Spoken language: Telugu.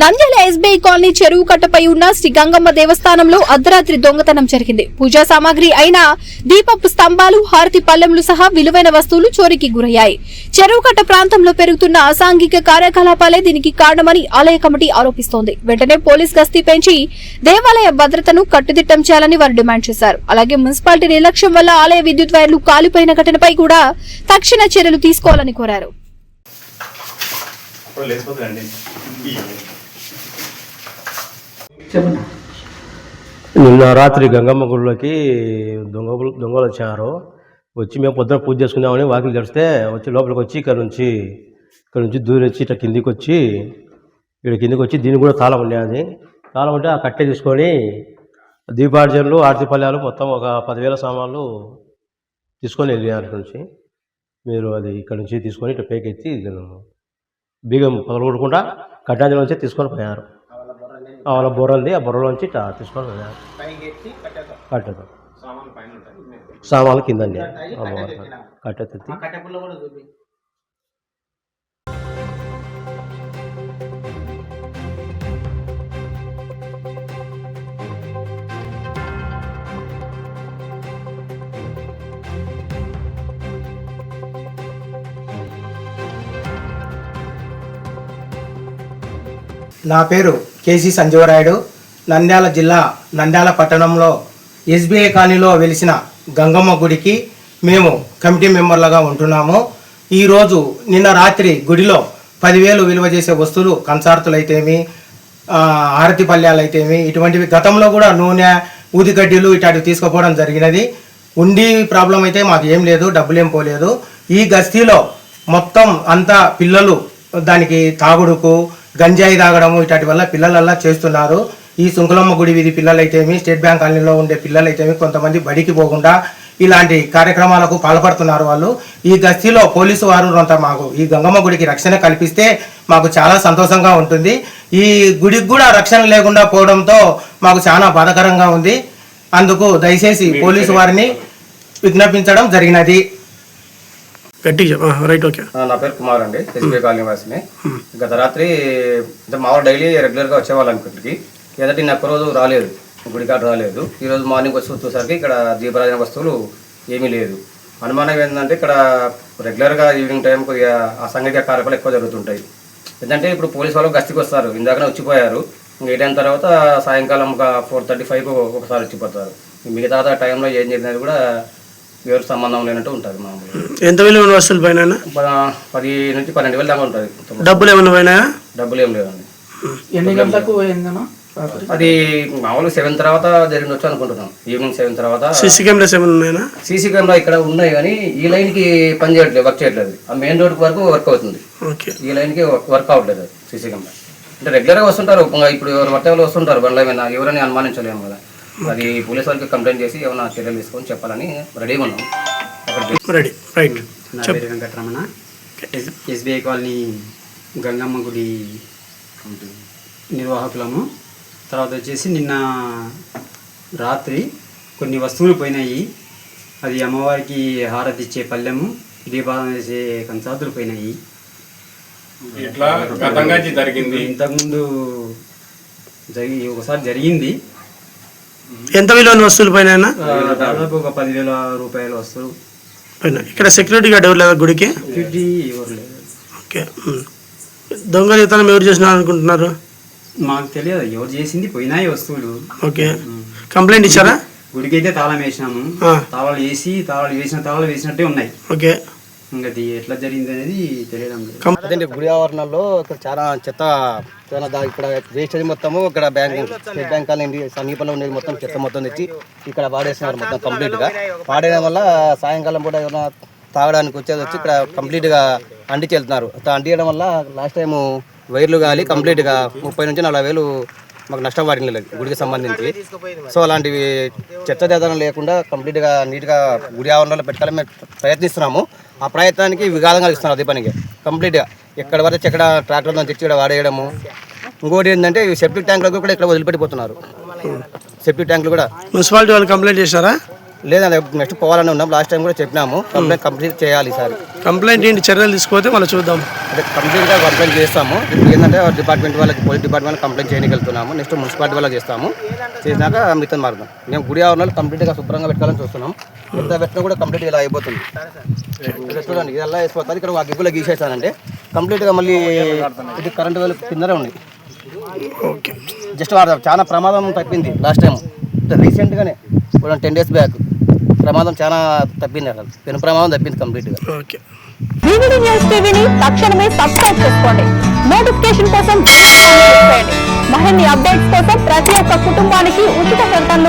నంద్యాల ఎస్బీఐ కాలనీ చెరువు కట్టపై ఉన్న శ్రీ గంగమ్మ దేవస్థానంలో అర్ధరాత్రి దొంగతనం జరిగింది. పూజా సామాగ్రి అయిన దీపపు స్తంభాలు హారతి పల్లెంలు సహా విలువైన వస్తువులు చోరీకి గురయ్యాయి. చెరువు కట్ట ప్రాంతంలో పెరుగుతున్న అసాంఘిక కార్యకలాపాలే దీనికి కారణమని ఆలయ కమిటీ ఆరోపిస్తోంది. వెంటనే పోలీస్ గస్తీ పెంచి దేవాలయ భద్రతను కట్టుదిట్టం చేయాలని వారు డిమాండ్ చేశారు. అలాగే మున్సిపాలిటీ నిర్లక్ష్యం వల్ల ఆలయ విద్యుత్ వైర్లు కాలిపోయిన ఘటనపై కూడా తక్షణ చర్యలు తీసుకోవాలని కోరారు. లేకపోతే చెప్పండి. నిన్న రాత్రి గంగమ్మ గుడిలోకి దొంగలు దొంగలు వచ్చారు. వచ్చి మేము పొద్దున పూజ చేసుకుందామని వాకిలు తెరిస్తే వచ్చి లోపలికి వచ్చి ఇక్కడ నుంచి ఇక్కడ నుంచి దూరం వచ్చి ఇట్లా కిందికి వచ్చి ఇక్కడ కిందికి వచ్చి దీనికి కూడా తాళం ఉండేది తాళం ఉంటే ఆ కట్టె తీసుకొని దీపార్జనలు ఆర్తి పల్లెలు మొత్తం ఒక పదివేల సామాన్లు తీసుకొని వెళ్ళినారు ఇక్కడ నుంచి. మీరు అది ఇక్కడ నుంచి తీసుకొని ఇట్లా పేకెత్తి బీగం పగలగొట్టకుండా కట్టాంజల నుంచి తీసుకొని పోయారు. ఆ వాళ్ళ బొర్రల్ది ఆ బొర్రలోంచి తీసుకొని కట్టదు సామాన్లు కిందండి. కట్టెత్తి నా పేరు కేసీ సంజీవరాయుడు నంద్యాల జిల్లా నంద్యాల పట్టణంలో ఎస్బీఐ కాలనీలో వెలిసిన గంగమ్మ గుడికి మేము కమిటీ మెంబర్లుగా ఉంటున్నాము. ఈరోజు నిన్న రాత్రి గుడిలో పదివేలు విలువ చేసే వస్తువులు కంచార్తులు అయితేమి ఆ, అయితేమి ఇటువంటివి గతంలో కూడా నూనె ఊదిగడ్డీలు ఇట్లాంటివి తీసుకుపోవడం జరిగినది. ఉండి ప్రాబ్లం అయితే మాకు ఏం లేదు డబ్బులు ఏం పోలేదు. ఈ గస్తీలో మొత్తం అంతా పిల్లలు దానికి తాగుడుకు గంజాయి తాగడము ఇట్లాంటి వల్ల పిల్లలల్లా చేస్తున్నారు. ఈ సుంకులమ్మ గుడి వీధి పిల్లలైతేమి స్టేట్ బ్యాంక్ కాలనీలో ఉండే పిల్లలైతేమి కొంతమంది బడికి పోకుండా ఇలాంటి కార్యక్రమాలకు పాల్పడుతున్నారు వాళ్ళు. ఈ గస్తీలో పోలీసు వారు కొంత మాకు ఈ గంగమ్మ గుడికి రక్షణ కల్పిస్తే మాకు చాలా సంతోషంగా ఉంటుంది. ఈ గుడికి కూడా రక్షణ లేకుండా పోవడంతో మాకు చాలా బాధాకరంగా ఉంది. అందుకు దయచేసి పోలీసు వారిని విజ్ఞాపించడం జరిగినది. గట్టిగా చెప్పు. రైట్ ఓకే నా పేరు కుమార్ అండి ఎస్బీఐ కాలనీ వాసిని. గత రాత్రి అంటే మామూలు డైలీ రెగ్యులర్గా వచ్చేవాళ్ళం ఇక్కడికి ఏదంటే నేను ఒక్క రోజు రాలేదు గుడికాడ రాలేదు ఈ రోజు మార్నింగ్ వచ్చి చూసేసరికి ఇక్కడ దీపరాజన వస్తువులు ఏమీ లేదు. అనుమానం ఏంటంటే ఇక్కడ రెగ్యులర్గా ఈవినింగ్ టైం కొద్దిగా అసాంఘిక కార్యక్రమాలు ఎక్కువ జరుగుతుంటాయి. ఎందుకంటే ఇప్పుడు పోలీస్ వాళ్ళు గస్తీకి వస్తారు ఇందాకనే వచ్చిపోయారు. ఇంకా ఏ టైం తర్వాత సాయంకాలం ఒక ఫోర్ థర్టీ ఫైవ్కి ఒకసారి వచ్చిపోతారు. మిగతా టైంలో ఏం జరిగినది కూడా ఎవరికి సంబంధం లేనట్టు ఉంటుంది మామూలుగా. ఎంత విలువైన వస్తువులు పైన ప- పది నుంచి పన్నెండు వేలు దాకా ఉంటుంది డబ్బులు ఏమైనా పోయినాయా? డబ్బులు ఏం లేదండి ఎన్ని గంటలకు రాత్రి? అది మామూలుగా సెవెన్ తర్వాత జరిగినొచ్చు అనుకుంటున్నాం. ఈవినింగ్ సెవెన్ తర్వాత సీసీ కెమెరాస్ ఏమైనా ఉన్నాయా సీసీ కెమెరా ఇక్కడ ఉన్నాయి కానీ ఈ లైన్కి పని చేయట్లేదు వర్క్ చేయట్లేదు. ఆ మెయిన్ రోడ్ వరకు వర్క్ అవుతుంది. ఓకే. ఈ లైన్కి వర్క్ అవ్వట్లేదు అది సీసీ కెమెరా. అంటే రెగ్యులర్గా వస్తుంటారు ఇంకా ఇప్పుడు ఎవరు పట్టే వాళ్ళు వస్తుంటారు బండ్ల మీద ఎవరని అనుమానించలేము కదా. అది పోలీస్ వాళ్ళకి కంప్లైంట్ చేసి ఏమైనా చర్యలు తీసుకొని చెప్పాలని రెడీగా ఉన్నాం. Ready right. నా పేరు Venkataramana. S- SBI colony Gangamma గుడి నిర్వాహకులము. తర్వాత వచ్చేసి నిన్న రాత్రి కొన్ని వస్తువులు పోయినాయి. అది అమ్మవారికి హారతి ఇచ్చే పళ్ళెము దీపాలను వేసే కంచాతులు పోయినాయి. ఇట్లా జరిగింది. ఇంతకుముందు జరిగి ఒకసారి జరిగింది. ఎంత విలువైన వస్తువులు పైన దాదాపు ఒక పదివేల రూపాయల వస్తువులు. పైన ఇక్కడ సెక్యూరిటీ గార్డ్ ఎవరు లేదా గుడికి? ఓకే. దొంగలితనం ఎవరు చేసినారు అనుకుంటున్నారు? మాకు తెలియదు ఎవరు చేసింది పోయినాయి వస్తువులు. ఓకే. కంప్లైంట్ ఇచ్చారా? గుడికి అయితే తాళం వేసినాము. తాళాలు వేసి తాళాలు వేసిన తాళాలు వేసినట్టే ఉన్నాయి. ఓకే. ఇంకా అది ఎట్లా జరిగింది అనేది తెలియడం లేదు. గుడి ఆవరణలో ఇక్కడ చాలా చెత్త చాలా దా- ఇక్కడ వేస్టేజ్ మొత్తము ఇక్కడ బ్యాంక్ స్టేట్ బ్యాంక్ కాలనీ సమీపంలో ఉండేది మొత్తం చెత్త మొత్తం తెచ్చి ఇక్కడ వాడేస్తున్నారు మొత్తం కంప్లీట్గా. వాడేయడం వల్ల సాయంకాలం పూట ఏమైనా తాగడానికి వచ్చేది వచ్చి ఇక్కడ కంప్లీట్గా అంటించి వెళ్తున్నారు. అట్లా అంటించడం వల్ల లాస్ట్ టైం వైర్లు గాలి కంప్లీట్గా ముప్పై నుంచి నలభై వేలు మాకు నష్టం వాటిని గుడికి సంబంధించి. సో అలాంటివి చెత్త చేదనం లేకుండా కంప్లీట్గా గుడి ఆవరణలో పెట్టాలని మేము ప్రయత్నిస్తున్నాము. ఆ ప్రయత్నానికి విఘాతం కలిగిస్తున్నారు అదే పనికి కంప్లీట్గా ఎక్కడ వరకు ఎక్కడ ట్రాక్టర్లో తెచ్చి ఇక్కడ వాడేయడము. ఇంకోటి ఏంటంటే సెప్టిక్ ట్యాంకులు కూడా ఇక్కడ వదిలిపెట్టిపోతున్నారు. సెప్టిక్ ట్యాంకులు కూడా. మున్సిపాలిటీ వాళ్ళు కంప్లైంట్ చేశారా? లేదంటే నెక్స్ట్ పోవాలని ఉన్నాం. లాస్ట్ టైం కూడా చెప్పినాము. కంప్లైంట్ కంప్లీట్ చేయాలి ఈసారి. కంప్లైంట్ ఏంటి? చర్యలు తీసుకోతే మళ్ళీ చూద్దాం. అదే కంప్లీట్గా కంప్లైంట్ చేస్తాము. ఏంటంటే డిపార్ట్మెంట్ వాళ్ళకి పోలీస్ డిపార్ట్మెంట్ కంప్లైంట్ చేయగలుగుతున్నాము నెక్స్ట్ మున్సిపాలిటీ వాళ్ళకి చేస్తాము. చేసినాక మిగతా మారుదాం మేము గుడి ఆవరణలో కంప్లీట్గా శుభ్రంగా పెట్టాలని చూస్తున్నాం. ఎంత పెట్టినా కూడా కంప్లీట్ ఇలా అయిపోతుంది. చూడండి ఇది ఎలా వేసిపోతుంది ఇక్కడ ఆ గిబ్బులో గీసేసానంటే కంప్లీట్గా మళ్ళీ ఇది కరెంట్ వేలు కిందనే ఉంది. ఓకే. జస్ట్ వాడు చాలా ప్రమాదం తప్పింది లాస్ట్ టైం రీసెంట్గానే టెన్ డేస్ బ్యాక్ ప్రమాదం చాలా తప్పింది అసలు. పెను ప్రమాదం తప్పింది కంప్లీట్గా ఓకే. న్యూస్ టీవీని తక్షణమే సబ్స్క్రైబ్ చేసుకోండి. నోటిఫికేషన్ కోసం బెల్ ఐకాన్ క్లిక్ చేయండి. మరిన్ని అప్డేట్స్ కోసం